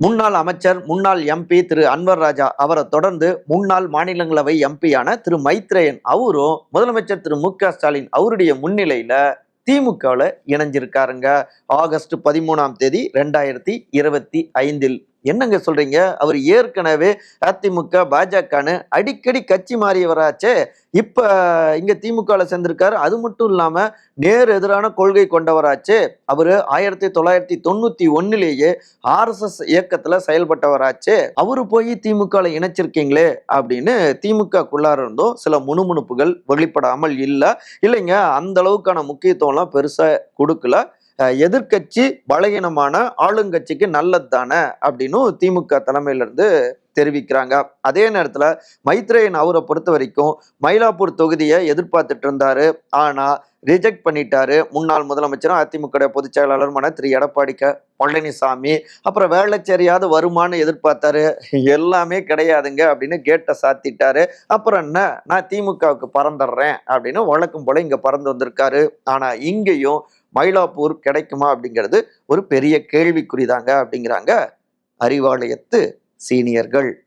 முன்னாள் அமைச்சர் முன்னாள் எம்பி திரு அன்வர் ராஜா அவரை தொடர்ந்து முன்னாள் மாநிலங்களவை எம்பியான திரு மைத்ரேயன் அவரும் முதலமைச்சர் திரு மு க ஸ்டாலின் அவருடைய முன்னிலையில திமுகவில் இணைஞ்சிருக்காருங்க. ஆகஸ்ட் பதிமூணாம் தேதி ரெண்டாயிரத்தி இருபத்தி ஐந்தில். என்னங்க சொல்றீங்க? அவர் ஏற்கனவே அதிமுக பாஜகன்னு அடிக்கடி கட்சி மாறியவராச்சே. இப்ப இங்க திமுகவில் சேர்ந்திருக்காரு. அது மட்டும் இல்லாம நேர் எதிரான கொள்கை கொண்டவராச்சே. அவரு ஆயிரத்தி தொள்ளாயிரத்தி தொண்ணூத்தி ஒன்னுலேயே ஆர்எஸ்எஸ் இயக்கத்துல செயல்பட்டவராச்சே. அவரு போய் திமுகவில் இணைச்சிருக்கீங்களே அப்படின்னு திமுகக்குள்ளார இருந்தும் சில முணுமுணுப்புகள் வெளிப்படாமல் இல்லை. இல்லைங்க அந்த அளவுக்கான முக்கியத்துவம்லாம் பெருசா கொடுக்கல. எதிர்கட்சி எதிர்க்கட்சி பலகீனமான ஆளுங்கட்சிக்கு நல்லது தானே அப்படின்னு திமுக தலைமையிலிருந்து தெரிவிக்கிறாங்க. அதே நேரத்தில் மைத்ரேயன் அவரை பொறுத்த வரைக்கும் மயிலாப்பூர் தொகுதியை எதிர்பார்த்துட்டு இருந்தாரு. ஆனால் ரிஜெக்ட் பண்ணிட்டாரு. முன்னாள் முதலமைச்சரும் அதிமுக பொதுச் செயலாளருமான திரு. எடப்பாடி க. பழனிசாமி அப்புறம் வேலைச்சேரியாவது வருமானு எதிர்பார்த்தாரு. எல்லாமே கிடையாதுங்க அப்படின்னு கேட்டை சாத்திட்டாரு. அப்புறம் என்ன? நான் திமுகவுக்கு பறந்துடுறேன் அப்படின்னு வழக்கம் போல இங்க பறந்து வந்திருக்காரு. ஆனா இங்கேயும் மயிலாப்பூர் கிடைக்குமா அப்படிங்கிறது ஒரு பெரிய கேள்விக்குறிதாங்க அப்படிங்கிறாங்க அறிவாலயத்து சீனியர்கள்.